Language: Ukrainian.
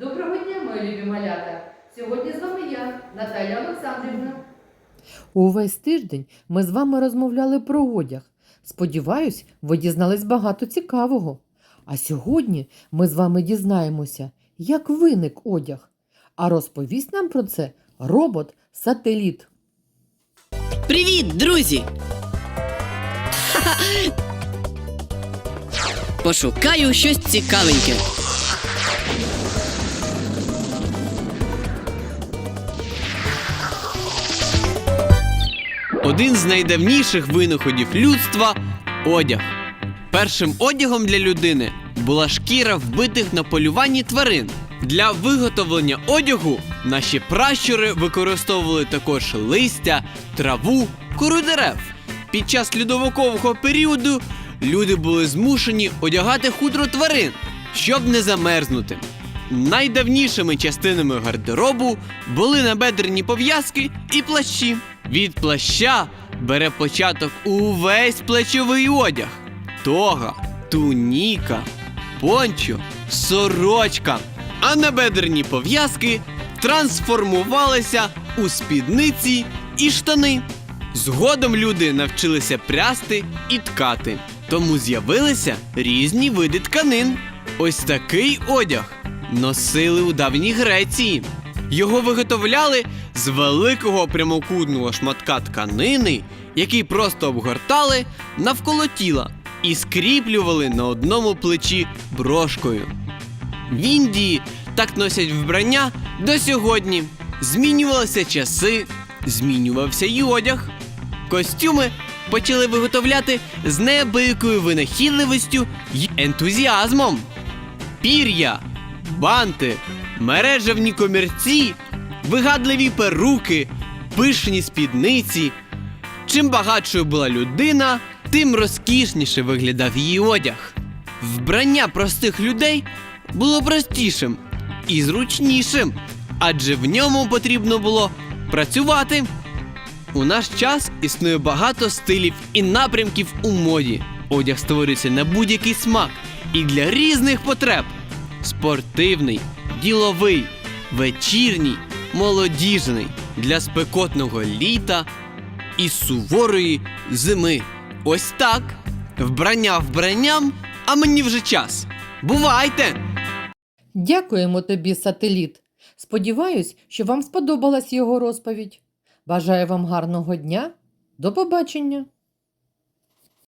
Доброго дня, мої любі малята! Сьогодні з вами я, Наталя Олександрівна. Увесь тиждень ми з вами розмовляли про одяг. Сподіваюсь, ви дізнались багато цікавого. А сьогодні ми з вами дізнаємося, як виник одяг. А розповість нам про це робот-сателіт. Привіт, друзі! Пошукаю щось цікавеньке. Один з найдавніших винаходів людства одяг. Першим одягом для людини була шкіра вбитих на полюванні тварин. Для виготовлення одягу наші пращури використовували також листя, траву, кору дерев. Під час льодовикового періоду люди були змушені одягати хутро тварин, щоб не замерзнути. Найдавнішими частинами гардеробу були набедрені пов'язки і плащі. Від плаща бере початок увесь плечовий одяг: тога, туніка, пончо, сорочка. А набедрені пов'язки трансформувалися у спідниці і штани. Згодом люди навчилися прясти і ткати, тому з'явилися різні види тканин. Ось такий одяг носили у давній Греції. Його виготовляли з великого прямокутного шматка тканини, який просто обгортали навколо тіла і скріплювали на одному плечі брошкою. В Індії так носять вбрання до сьогодні. Змінювалися часи, змінювався й одяг. Костюми почали виготовляти з неабиякою винахідливістю й ентузіазмом. Пір'я, банти, мережевні комірці, вигадливі перуки, пишні спідниці. Чим багатшою була людина, тим розкішніше виглядав її одяг. Вбрання простих людей було простішим і зручнішим, адже в ньому потрібно було працювати. У наш час існує багато стилів і напрямків у моді. Одяг створюється на будь-який смак і для різних потреб: спортивний, діловий, вечірній, молодіжний, для спекотного літа і суворої зими. Ось так. Вбрання вбранням, а мені вже час. Бувайте! Дякуємо тобі, сателіт. Сподіваюсь, що вам сподобалась його розповідь. Бажаю вам гарного дня. До побачення!